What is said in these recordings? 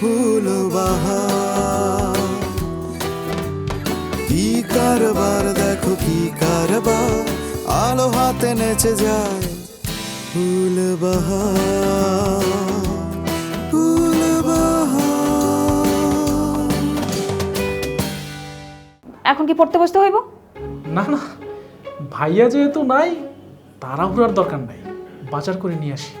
ফুল বাহার কি কারবার দেখো কি কারবার। আলো হাতে নেচে যায় ফুল বাহার ফুল বাহার এখন কি পড়তে বসতে হইব? না না ভাইয়া যেহেতু নাই তাড়াহুড়ার দরকার নাই। বাজার করে নিয়ে আসি।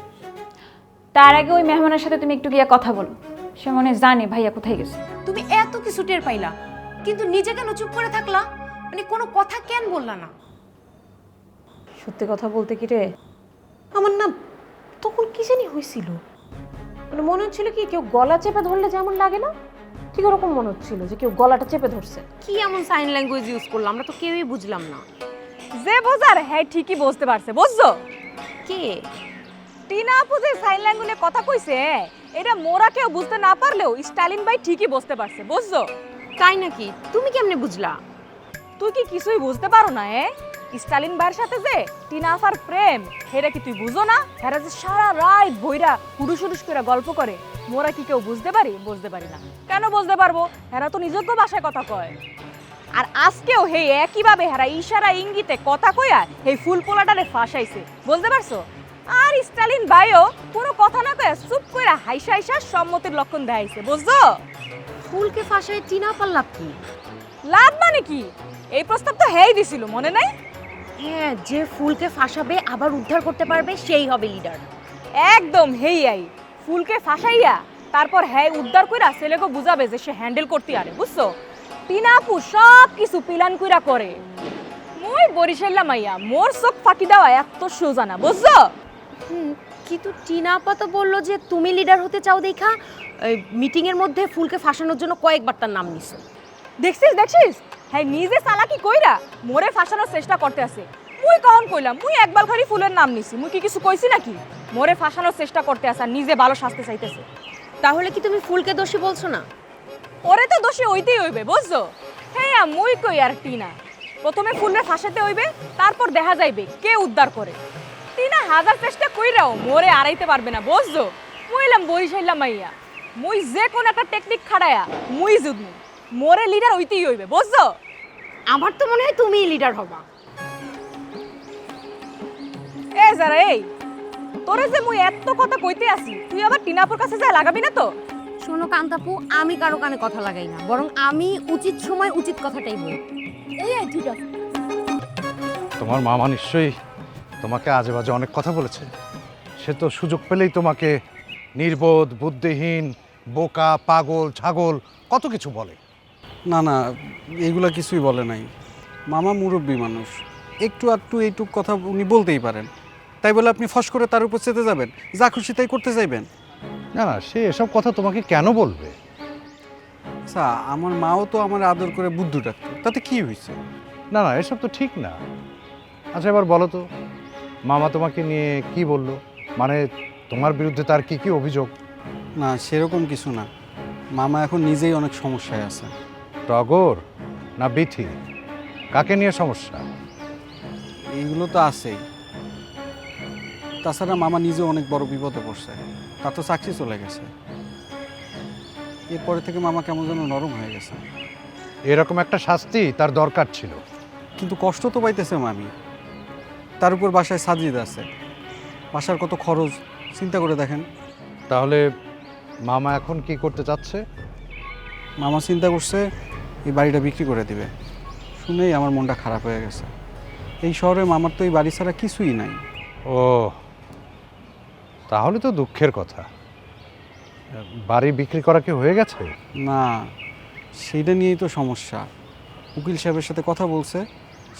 তার আগে ওই মেহমানের সাথে তুমি একটু গিয়া কথা বলো। সে মনে জানে ভাইয়া কোথায় গেছে। তুমি এত কিছু টের পাইলা কিন্তু নিজে কেন চুপ করে থাকলা? মানে কোনো কথা কেন বললা না? সত্যি কথা বলতে কি রে? আমার না তখন কি জানি হয়েছিল মানে মনে হচ্ছিল কি কেউ গলা চেপে ধরলে যেমন লাগে না ঠিক ওরকম মনে হচ্ছিল যে কেউ গলাটা চেপে ধরছে। কি এমন সাইন ল্যাঙ্গুয়েজ ইউজ করলাম আমরা তো কেউই বুঝলাম না। যে বোঝার হ্যাঁ ঠিকই বুঝতে পারছে বুঝছ? কে? টিনা আপু যে সাইন ল্যাঙ্গুয়েজে কথা কইছে এটা মোরা কেউ বুঝতে না পারলেও স্টালিন ভাই ঠিকই বুঝতে পারছে বুঝছ? তাই নাকি? তুমি কেমনে বুঝলা? তুই কি কিছুই বুঝতে পারো না এ? স্টালিন ভাইয়ের সাথে যে টিনা আফার প্রেম হেরা কি তুই বুঝো না? হেরা যে সারা রাত বইরা হুডুস হুডুস করে গল্প করে মোরা কি কেউ বুঝতে পারি? বুঝতে পারি না। কেন বুঝতে পারব? হেরা তো নিজস্ব ভাষায় কথা কয়। আর আজকেও হে একইভাবে হেরা ইশারা ইঙ্গিতে কথা কইয়া এই ফুল পোলাটারে ফাঁসাইছে বুঝতে পারছ? আর স্টালিন ভাইও কোনো কথা না কয়ে চুপ কইরা হাইসা হাইসা সম্মতির লক্ষণ দেখাইছে বুঝছ? ফুলকে ফাঁসায় টিনা পাল্লাপ কি? লাভ মানে কি? এই প্রস্তাব তো হেই দিছিল মনে নাই? হ্যাঁ যে ফুলকে ফাঁসাবে আবার উদ্ধার করতে পারবে সেই হবে লিডার একদম হেই আই। ফুলকে ফাঁসাইয়া তারপর হ্যাঁ উদ্ধার কইরা ছেলেকে বুঝাবে যে সে হ্যান্ডেল করতে আরে বুঝছ? টিনা আপু সব কিছু পিলান কইরা করে। মই বরিশাল্লা মাইয়া মোর চোখ ফাঁকি দেওয়া এত সোজা না বুঝছ? কিন্তু টিনা আপা তো বলল যে তুমি লিডার হতে চাও দেখা মিটিং এর মধ্যে ফুলকে ফাঁসানোর জন্য কয়েকবার তার নাম নিছো। দেখছিস দেখছিস? হ্যাঁ নিজে চালাকি কইরা? মোরে ফাঁসানোর চেষ্টা করতে আছে। মুই কখন কইলাম? মুই একবার খালি ফুলের নাম নিছি। মুই কি কিছু কইছি নাকি? মোরে ফাঁসানোর চেষ্টা করতে আছে আর নিজে ভালো শাস্তি চাইতেছে। তাহলে কি তুমি ফুলকে দোষী বলছো না? ওরে তো দোষী হইতেই হইবে বুঝছ? হ্যাঁ মুই কই আর টিনা? প্রথমে ফুলরে ফাঁসাতে হইবে তারপর দেখা যাইবে কে উদ্ধার করে। টিনা হাজার চেষ্টা কইরাও মোরে আড়াইতে পারবে না বুঝছ? মুইলাম বরিশাইলাম মাইয়া। মুই যে কোন একটা টেকনিক খাড়ায়া মুই জুদমু মোরে লিডার হইতেই হইবে বুঝছ? আমার তো মনে হয় তুমিই লিডার হবা। এ যারা এই তোরে যে মুই এত কথা কইতে আসি তুই আবার টিনাপুর কাছে যা লাগাবি না তো? শোনো কান্তাপু আমি কারও কানে কথা লাগাই না বরং আমি উচিত সময় উচিত কথাটাই বলি। এই ঠিক আছে তোমার মামা নিশ্চয়ই তোমাকে আজে বাজে অনেক কথা বলেছে। সে তো সুযোগ পেলেই তোমাকে নির্বোধ বুদ্ধিহীন বোকা পাগল ছাগল কত কিছু বলে। না না এইগুলা কিছুই বলে নাই। মামা মুরব্বী মানুষ। একটু আধটু এইটুক কথা উনি বলতেই পারেন। তাই বলে আপনি ফস করে তার উপর চেতে যাবেন। যা খুশি তাই করতে চাইবেন না না সে এসব কথা তোমাকে কেন বলবে? আচ্ছা আমার মাও তো আমার আদর করে বুদ্ধু ডাকতো তাতে কি হয়েছে না না এসব তো ঠিক না। আচ্ছা এবার বলো তো মামা তোমাকে নিয়ে কি বলল? মানে তোমার বিরুদ্ধে তার কি কি অভিযোগ? না সেরকম কিছু না। মামা এখন নিজেই অনেক সমস্যায় আছে। টগর না বিথি? কাকে নিয়ে সমস্যা? এইগুলো তো আছেই। তাছাড়া মামা নিজে অনেক বড় বিপদে পড়ছে। তার তো চাকরি চলে গেছে। এরপরে থেকে মামা কেমন যেন নরম হয়ে গেছে। এরকম একটা শাস্তি তার দরকার ছিল। কিন্তু কষ্ট তো পাইতেছে মামি। তার উপর বাসায় সাজিদ আছে। বাসার কত খরচ চিন্তা করে দেখেন। তাহলে মামা এখন কি করতে চাচ্ছে? মামা চিন্তা করছে এই বাড়িটা বিক্রি করে দিবে। শুনেই আমার মনটা খারাপ হয়ে গেছে। এই শহরে মামার তো এই বাড়ি ছাড়া কিছুই নাই। ও তাহলে তো দুঃখের কথা। বাড়ি বিক্রি করা কি হয়ে গেছে? না সেইটা নিয়েই তো সমস্যা। উকিল সাহেবের সাথে কথা বলছে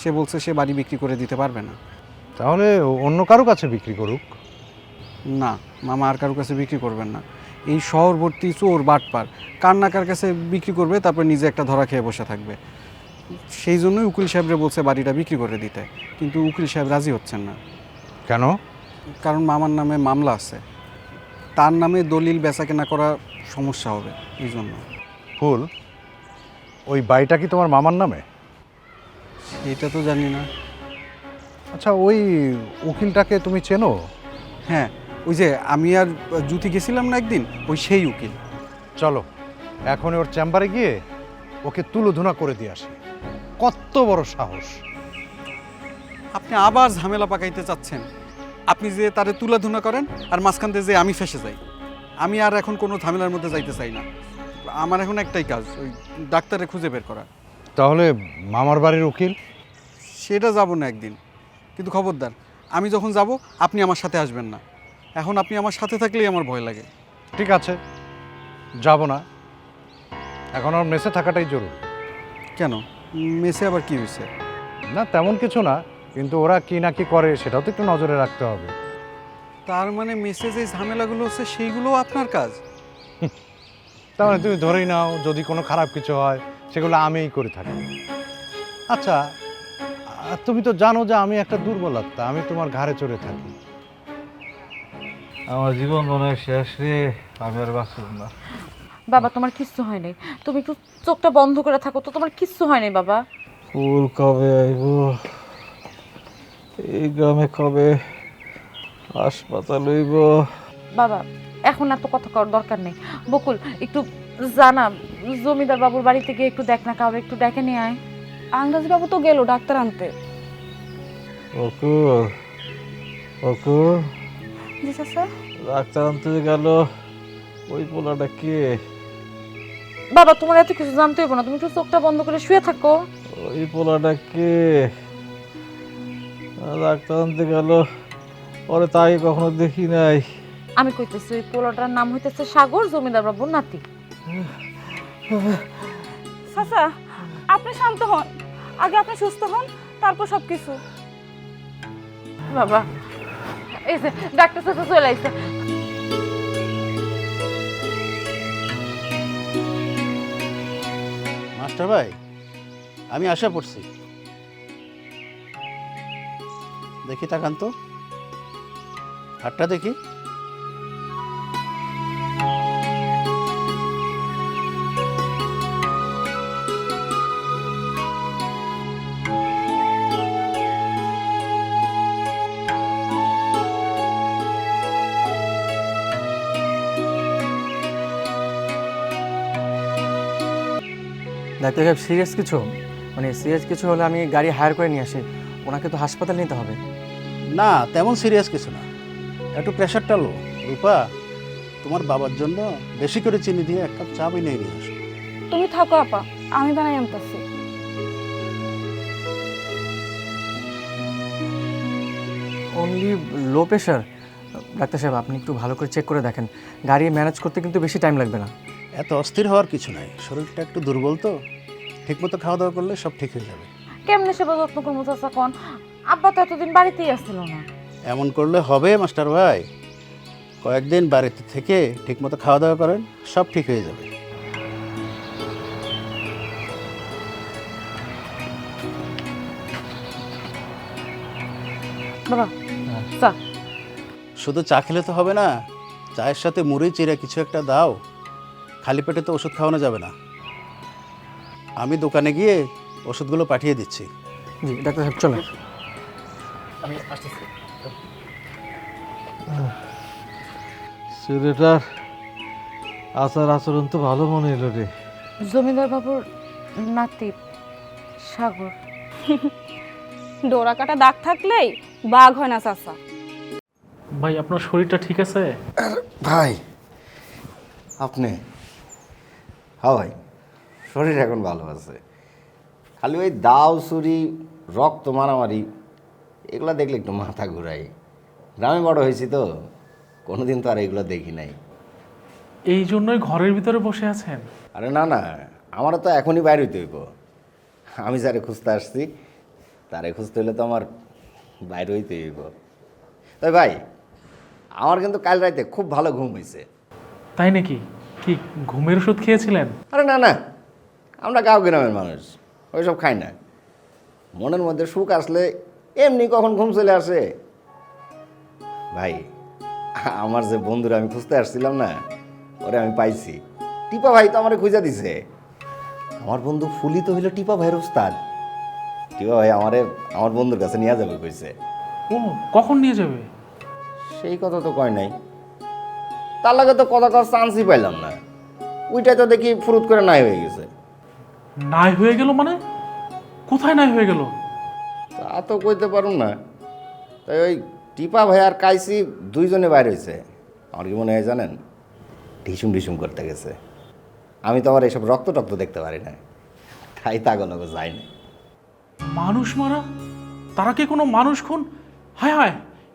সে বলছে সে বাড়ি বিক্রি করে দিতে পারবে না। তাহলে অন্য কারও কাছে বিক্রি করুক। না মামা আর কারও কাছে বিক্রি করবেন না। এই শহরবর্তী চোর বাটপার কার না কার কাছে বিক্রি করবে তারপর নিজে একটা ধরা খেয়ে বসে থাকবে। সেই জন্যই উকিল সাহেবরে বলছে বাড়িটা বিক্রি করে দিতে কিন্তু উকিল সাহেব রাজি হচ্ছেন না। কেন? কারণ মামার নামে মামলা আছে। তার নামে দলিল বেচা কেনা করা সমস্যা হবে এই জন্য। ফুল ওই বাড়িটা কি তোমার মামার নামে? এটা তো জানি না। আচ্ছা ওই উকিলটাকে তুমি চেনো? হ্যাঁ ওই যে আমি আর জুতি গেছিলাম না একদিন ওই সেই উকিল। চলো এখন ওর চেম্বারে গিয়ে ওকে তুলোধুনা করে দিয়ে আসি। কত বড় সাহস। আপনি আবার ঝামেলা পাকাইতে চাচ্ছেন। আপনি যে তারে তুলাধুনা করেন আর মাঝখান থেকে যে আমি ফেসে যাই। আমি আর এখন কোনো ঝামেলার মধ্যে যাইতে চাই না। আমার এখন একটাই কাজ ওই ডাক্তারে খুঁজে বের করা। তাহলে মামার বাড়ির উকিল? সেটা যাব না একদিন। কিন্তু খবরদার আমি যখন যাব আপনি আমার সাথে আসবেন না। এখন আপনি আমার সাথে থাকলেই আমার ভয় লাগে। ঠিক আছে যাব না। এখন আমার মেসে থাকাটাই জরুরি। কেন? মেসে আবার কি হয়েছে? না তেমন কিছু না কিন্তু ওরা কি না কি করে সেটাও তো একটু নজরে রাখতে হবে। তার মানে মেসে যে ঝামেলাগুলো হচ্ছে সেইগুলোও আপনার কাজ? তার মানে তুমি ধরেই নাও যদি কোনো খারাপ কিছু হয় সেগুলো আমিই করে থাকি। আচ্ছা আহ, তুমি তো জানো যে আমি একটা দুর্বল আত্মা আমি তোমার ঘাড়ে চড়ে থাকি। আমার জীবন মনে হয় শেষ রে আমি আর বাঁচব না। বাবা তোমার কিচ্ছু হয় নাই। তুমি একটু চোখটা বন্ধ করে থাকো তো তোমার কিচ্ছু হয় নাই বাবা। ফুল কবে আইব? এই গ্রামে কবে হাসপাতাল হইব? বাবা এখন আর তো কথা করার দরকার নেই। বকুল একটু জানা জমিদার বাবুর বাড়িতে গিয়ে একটু দেখ না কাউরে একটু দেখে নিয়ে আয়। আংরাজ বাবু তো গেল ডাক্তার আনতে। অকুর অকুর জি চাচা। ডাক্তার আনতে গেল ওই পোলাটা কে? বাবা তোমার এত কিছু জানতে হইব না তুমি একটু চোখটা বন্ধ করে শুয়ে থাকো। ওই পোলাটা কে? ডাক্তার আনতে গেল পরে তাই কখনো দেখি নাই। আমি কইতেছি ওই পোলাটার নাম হইতেছে সাগর জমিদার বাবুর নাতি। চাচা আপনি শান্ত হন। আগে আপনি সুস্থ হন তারপর সব কিছু বাবা। এই যে ডাক্তার চাচা চলে আইছে। মাস্টার ভাই আমি আশা পড়ছি দেখি তাকান তো। হাতটা দেখি। ডাক্তার সাহেব সিরিয়াস কিছু? মানে সিরিয়াস কিছু হলে আমি গাড়ি হায়ার করে নিয়ে আসি। ওনাকে তো হাসপাতাল নিতে হবে। না তেমন সিরিয়াস কিছু না। একটু প্রেশারটা লো। রূপা তোমার বাবার জন্য বেশি করে চিনি দিয়ে এক কাপ চা বানিয়ে নিয়ে আসো। তুমি থাকো আপা। আমি বানাই আনতেছি। অনলি লো প্রেশার ডাক্তার সাহেব আপনি একটু ভালো করে চেক করে দেখেন। গাড়ি ম্যানেজ করতে কিন্তু বেশি টাইম লাগবে না। এত অস্থির হওয়ার কিছু নাই। শরীরটা একটু দুর্বল তো। ঠিকমতো খাওয়া দাওয়া করলে সব ঠিক হয়ে যাবে। কেমনে সেবা যত্ন করব চাচা কন? আব্বা তো এতদিন বাড়িতেই আসছিল না। এমন করলে হবে মাস্টার ভাই। কয়েকদিন বাড়িতে থেকে ঠিকমতো খাওয়া দাওয়া করেন সব ঠিক হয়ে যাবে। বাবা চা। শুধু চা খেলে তো হবে না চায়ের সাথে মুড়ি চিরা কিছু একটা দাও। খালি পেটে তো ওষুধ খাওয়ানো যাবে না। আমি দোকানে গিয়ে ওষুধগুলো পাঠিয়ে দিচ্ছি। জি ডাক্তার সাহেব চলো ছেলেটার আচার আচরণ তো ভালো মনে এলো রে। জমিদার বাবুর নাতি সাগর। ডোরা কাটা দাগ থাকলেই বাঘ হয় না চাচা। ভাই আপনার শরীরটা ঠিক আছে? ভাই আপনি হ্যাঁ ভাই শরীর এখন ভালো আছে। খালি ওই দাও ছুরি রক্ত মারামারি এগুলো দেখলে একটু মাথা ঘুরাই। গ্রামে বড় হয়েছি তো কোনোদিন তো আর এগুলো দেখি নাই। এই জন্যই ঘরের ভিতরে বসে আছেন? আরে না না আমারও তো এখনই বাইরে হইতে হইব। আমি যারে খুঁজতে আসছি তারে খুঁজতে হলে তো আমার বাইরে হইতে হইব। তাই ভাই আমার কিন্তু কাল রাতে খুব ভালো ঘুম হয়েছে তাই নাকি? কি ঘুমের ওষুধ খেয়েছিলেন? আরে না না। আমরা গাঁও গ্রামের মানুষ। ওইসব খাই না। মনের মধ্যে সুখ আসলে এমনি কখন ঘুম চলে আসে? ভাই আমার যে বন্ধুরা আমি খুঁজতে আসছিলাম না ওরে আমি পাইছি। টিপা ভাই তো আমারে খুঁজে দিছে। আমার বন্ধু ফুলি তো হইল টিপা ভাইয়ের উস্তাদ। টিপা ভাই আমারে আমার বন্ধুর কাছে নিয়ে যাবে কইছে। ও কখন নিয়ে যাবে? সেই কথা তো কয় নাই। তার লাগে তো কথা কর চান্সই পাইলাম না। ওইটাই তো দেখি ফুরুত করে নাই হয়ে গেছে। নাই হয়ে গেল মানে? কোথায় নাই হয়ে গেল? তা তো কইতে পারুম না। তাই ওই টিপা ভাই আর কাইসি দুইজনে বাইরে হয়েছে আমার কি মনে হয় জানেন? ঢিসুম ঢিসুম করতে গেছে। আমি তো আবার এইসব রক্ত টক্ত দেখতে পারি না। তাই তাগলগ যাই না। মানুষ মারা? তারা কি কোনো মানুষ খুন? হায় হায়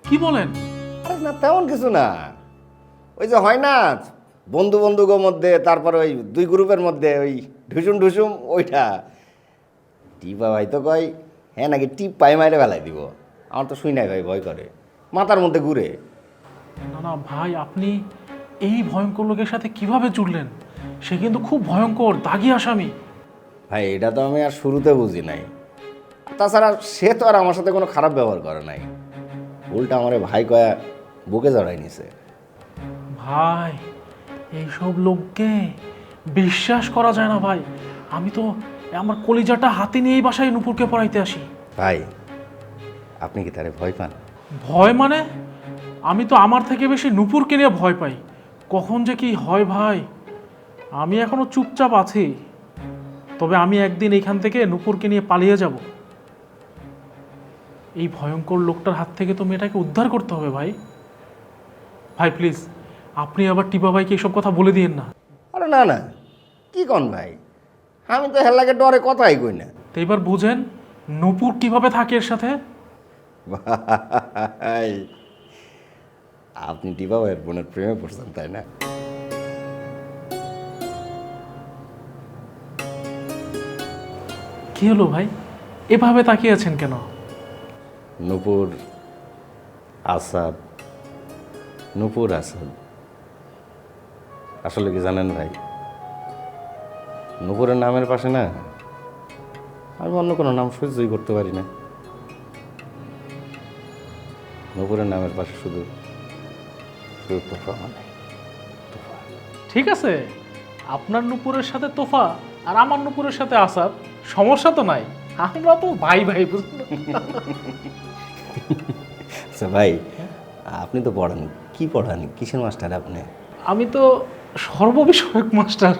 কি বলেন? আরে না তেমন কিছু না। ওই যে হয় না বন্ধু বন্ধুগো মধ্যে তারপরে ওই দুই গ্রুপের মধ্যে ওই ঢুসুম ঢুসুম ওইটা। টিপা ভাই তো কয় হ্যাঁ নাকি টিপ পাই মাইরে বেলায় দিব? আমার তো শুই নাই ভাই ভয় করে। মাথার মধ্যে ঘুরে। না না ভাই আপনি এই ভয়ঙ্কর লোকের সাথে কীভাবে জুড়লেন? সে কিন্তু খুব ভয়ঙ্কর দাগি আসামি। ভাই এটা তো আমি আর শুরুতে বুঝি নাই। তাছাড়া সে তো আর আমার সাথে কোনো খারাপ ব্যবহার করে নাই। উল্টা আমারে ভাই কয়া বুকে জড়াই নিছে। ভাই এইসব লোককে বিশ্বাস করা যায় না ভাই। আমি তো আমার কলিজাটা হাতে নিয়েই বাসায় নুপুরকে পড়াইতে আসি। ভাই আপনি কি তারে ভয় পান? ভয় মানে? আমি তো আমার থেকে বেশি নুপুরকে নিয়ে ভয় পাই। কখন যে কি হয় ভাই আমি এখনও চুপচাপ আছি। তবে আমি একদিন এখান থেকে নুপুরকে নিয়ে পালিয়ে যাব। এই ভয়ঙ্কর লোকটার হাত থেকে তো মেয়েটাকে উদ্ধার করতে হবে ভাই। ভাই প্লিজ আপনি আবার টিপা ভাইকে এসব কথা বলে দিয়েন না। আরে না না। কি কন ভাই? আমি তো হেল্লাকে ডরে কথাই কই না। তো এবার বুঝেন নূপুর কীভাবে থাকে এর সাথে? ভাই আপনি টিপা ভাইয়ের বোনের প্রেমে পড়ছেন তাই না? কি হলো ভাই? এভাবে তাকিয়ে আছেন কেন? নূপুর আসাদ নূপুর আসাদ। আসলে কি জানেন ভাই? নূপুরের নামের পাশে না আমি অন্য কোনো নাম সহ্যই করতে পারি না। নূপুরের নামের পাশে শুধু শুধু তোফা মানে তোফা। ঠিক আছে আপনার নুপুরের সাথে তোফা আর আমার নুপুরের সাথে আসাদ সমস্যা তো নাই আমরা তো ভাই ভাই বুঝলেন। আচ্ছা ভাই আপনি তো পড়ান কি পড়ান? কিসের মাস্টার আপনি? আমি তো সর্ববিষয়ক মাস্টার।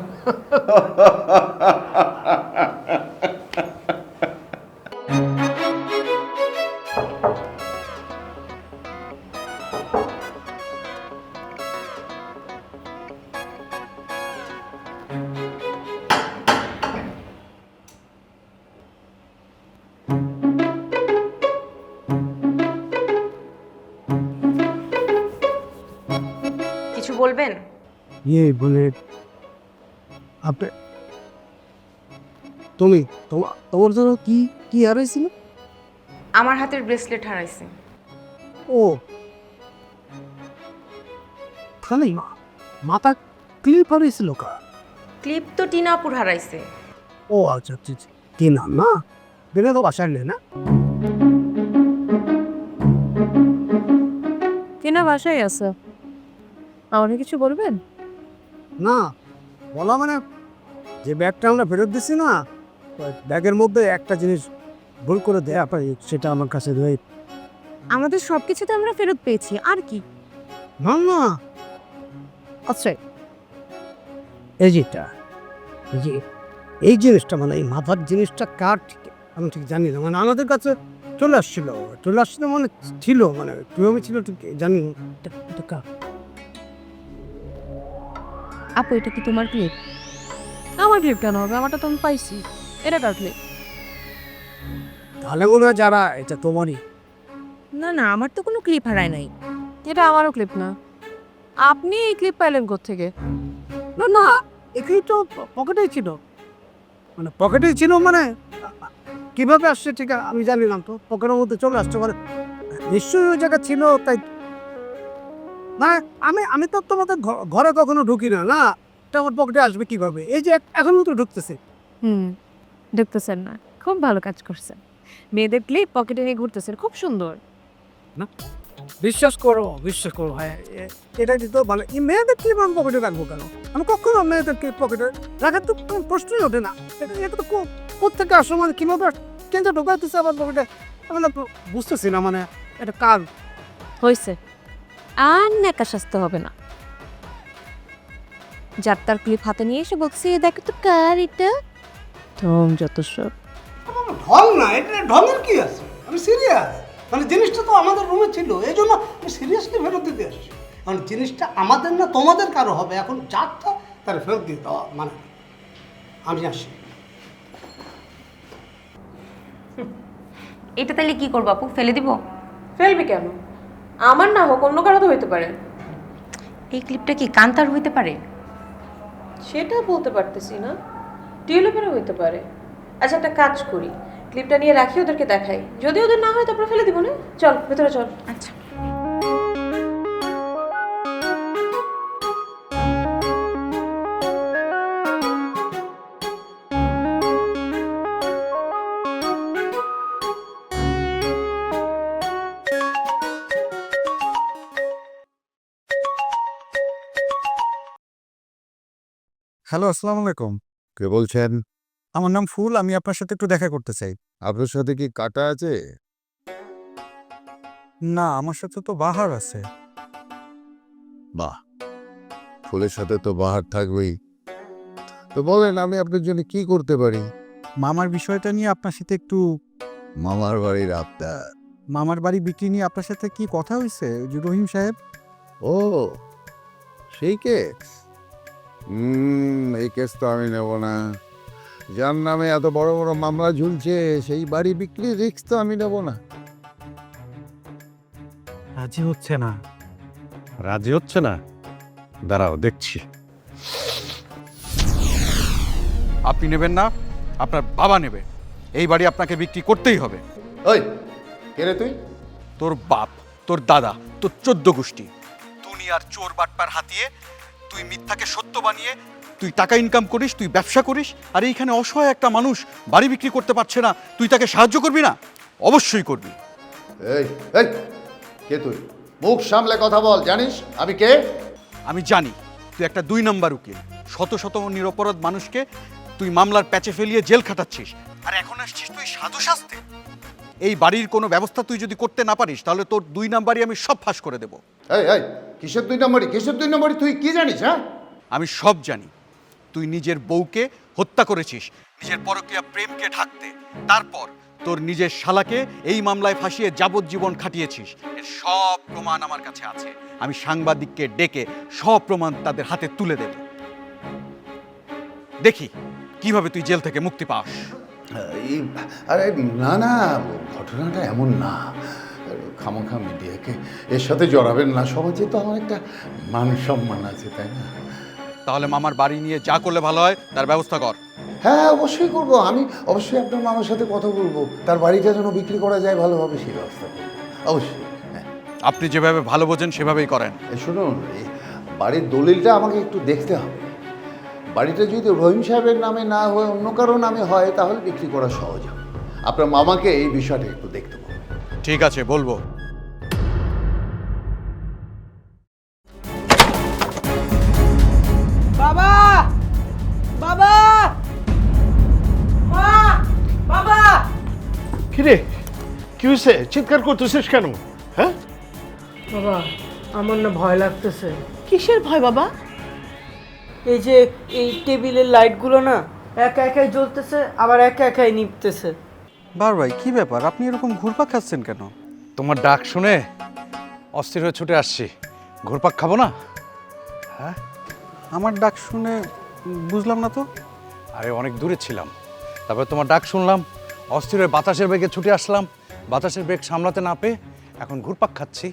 বলে আপনি তুমি তোমার তোমার জন্য কি কি হারাইছিল? আমার হাতের ব্রেসলেট হারাইছে। ও। খালি মাথা ক্লিপ হারাইছিল কা? ক্লিপ তো টিনাপুর হারাইছে। ও আচ্ছা আচ্ছা আচ্ছা। নাম না? বেলে তো বাসার নেই না? কেনা বাসায় আছে। আমাকে কিছু বলবেন? না বলা মানে যে ব্যাগটা আমরা ফেরত দিচ্ছি না ব্যাগের মধ্যে একটা জিনিস ভুল করে দেয়া পাই সেটা আমার কাছে দেয় আমাদের সব কিছু তো আমরা ফেরত পেয়েছি আর কি? না না। আচ্ছা এই যেটা এই যে এই জিনিসটা মানে এই মাথার জিনিসটা কার ঠিক আমি ঠিক জানি না মানে আমাদের কাছে চলে আসছিল চলে আসছিল মানে ছিল মানে কীভাবে ছিল ঠিক জানি না। আপু এটা কি তোমার ক্লিপ? আমার ক্লিপ কেন হবে? আমারটা তো আমি পাইছি। এটা কার ক্লিপ? তাহলে মনে হয় যারা এটা তোমারই। না না আমার তো কোনো ক্লিপ হারায় নাই। এটা আমারও ক্লিপ না। আপনি এই ক্লিপ পাইলেন থেকে না না এখানে তো পকেটেই ছিল। মানে পকেটেই ছিল মানে কীভাবে আসছে ঠিক আছে, আমি জানি না তো। পকেটের মধ্যে চলে আসছে মানে। নিশ্চয়ই ওই জায়গা ছিল তাই না আমি আমি তো তোমাদের ঘরে কখনো ঢুকি না না? এটা আমার পকেটে আসবে কীভাবে? এই যে এখনও তো ঢুকতেছে। হুম ঢুকতেছেন না। খুব ভালো কাজ করছেন। মেয়েদের ক্লিপ পকেটে নিয়ে ঘুরতেছেন খুব সুন্দর। না বিশ্বাস করো বিশ্বাস করো ভাই এ- এটা কিন্তু ভালো এই মেয়েদের ক্লিপ আমি পকেটে রাখব কেন? আমি কখনো মেয়েদের ক্লিপ পকেটে রাখার তো কোনো প্রশ্নই ওঠে না। এটা তো কো- কোত্থেকে আসো মানে কীভাবে কিন্তু ঢোকাইতেছে আমার পকেটে? আমি বুঝতেছি না মানে এটা কার? হয়েছে আর নেকা স্বাস্থ্য হবে না। যার তার ক্লিপ হাতে নিয়ে এসে বলছি "এ দেখো তো কার এটা? ঢং যত সব। ঢং না এটা ঢঙের কি আছে? আমি সিরিয়াস মানে জিনিসটা তো আমাদের রুমে ছিল এই জন্য আমি সিরিয়াসলি ফেরত দিতে আসছি মানে জিনিসটা আমাদের না তোমাদের কারও হবে। এখন যারটা তার ফেরত দিয়ে দেওয়া মানে আমি আসি। এটা তাহলে কি করব আপু? ফেলে দিব? ফেলবি কেন? আমার না হোক অন্য কারও তো হইতে পারে। এই ক্লিপটা কি কান্তার হইতে পারে? সেটা বলতে পারতেছি না। টিউলিপেরও হইতে পারে। আচ্ছা একটা কাজ করি। ক্লিপটা নিয়ে রাখি ওদেরকে দেখাই। যদি ওদের না হয় তারপরে ফেলে দিব না? চল ভেতরে চল। আচ্ছা। হ্যালো আসসালামু আলাইকুম। কে বলছেন? আমার নাম ফুল আমি আপনার সাথে একটু দেখা করতে চাই। আপনার সাথে কি কাটা আছে? না আমার সাথে তো বাহার আছে। বাহ ফুলের সাথে তো বাহার থাকবেই। তো বলেন আমি আপনার জন্য কি করতে পারি? মামার বিষয়টা নিয়ে আপনার সাথে একটু মামার বাড়ির আবদার। মামার বাড়ি বিক্রি নিয়ে আপনার সাথে কি কথা হয়েছে রহিম সাহেব? ও সেই হুম এই কেস তো আমি নেব না। যার নামে এত বড় বড় মামলা ঝুলছে সেই বাড়ি বিক্রি রিস্ক তো আমি নেব না। রাজি হচ্ছে না। রাজি হচ্ছে না? দাঁড়াও দেখছি। আপনি নেবেন না আপনার বাবা নেবে। এই বাড়ি আপনাকে বিক্রি করতেই হবে। ওই কে রে তুই? তোর বাপ তোর দাদা তোর চোদ্দ গোষ্ঠী। দুনিয়ার চোর বাটপার হাতিয়ে তুই মিথ্যাকে সত্য বানিয়ে তুই টাকা ইনকাম করিস তুই ব্যবসা করিস আর এইখানে অসহায় একটা মানুষ বাড়ি বিক্রি করতে পারছে না তুই তাকে সাহায্য করবি না? অবশ্যই করবি। এই এই কে তুই? মুখ সামলে কথা বল জানিস? আমি কে? আমি জানি তুই একটা দুই নাম্বার উকিল। শত শত নিরপরাধ মানুষকে তুই মামলার প্যাচে ফেলিয়ে জেল খাটাচ্ছিস। আর এখন আসছিস তুই সাধু শাস্তে? এই বাড়ির কোনো ব্যবস্থা তুই যদি করতে না পারিস তাহলে তোর দুই নাম্বারই আমি সব ফাঁস করে দেবো। এই এই কিসের দুই নম্বরই? কিসের দুই নম্বরই তুই কি জানিস হ্যাঁ? আমি সব জানি। তুই নিজের বউকে হত্যা করেছিস নিজের পরকীয়া প্রেমকে ঢাকতে। তারপর তোর নিজের শালাকে এই মামলায় ফাঁসিয়ে যাবজ্জীবন খাটিয়েছিস। এর সব প্রমাণ আমার কাছে আছে। আমি সাংবাদিককে ডেকে সব প্রমাণ তাদের হাতে তুলে দেব। দেখি কীভাবে তুই জেল থেকে মুক্তি পাস? আরে না না ঘটনাটা এমন না। খামোখা মিডিয়াকে এর সাথে জড়াবেন না সমাজে তো আমার একটা মান সম্মান আছে তাই না? তাহলে মামার বাড়ি নিয়ে যা করলে ভালো হয় তার ব্যবস্থা কর। হ্যাঁ অবশ্যই করব। আমি অবশ্যই আপনার মামার সাথে কথা বলব। তার বাড়িটা যেন বিক্রি করা যায় ভালোভাবে সেই ব্যবস্থা করব। অবশ্যই হ্যাঁ। আপনি যেভাবে ভালো বোঝেন সেভাবেই করেন। এই শুনুন এই বাড়ির দলিলটা আমাকে একটু দেখতে হবে। বাড়িটা যদি রহিম সাহেবের নামে না হয়ে অন্য কারও নামে হয় তাহলে বিক্রি করা সহজ হবে। আপনার মামাকে এই বিষয়টা একটু দেখতে ঠিক আছে বলব। বাবা! বাবা! মা! বাবা! কিরে? কি হয়েছে? চিৎকার করতেছিস কেন? হ্যাঁ? বাবা আমার না ভয় লাগতেছে। কিসের ভয় বাবা? এই যে এই টেবিলের লাইটগুলো না একা একাই জ্বলতেছে আবার একা একাই নিপতেছে বার ভাই কি ব্যাপার? আপনি এরকম ঘুরপাক খাচ্ছেন কেন? তোমার ডাক শুনে অস্থির হয়ে ছুটে আসছি। ঘুরপাক খাব না? হ্যাঁ? আমার ডাক শুনে বুঝলাম না তো। আরে অনেক দূরে ছিলাম। তারপরে তোমার ডাক শুনলাম অস্থির হয়ে বাতাসের বেগে ছুটে আসলাম। বাতাসের বেগ সামলাতে না পেয়ে এখন ঘুরপাক খাচ্ছি।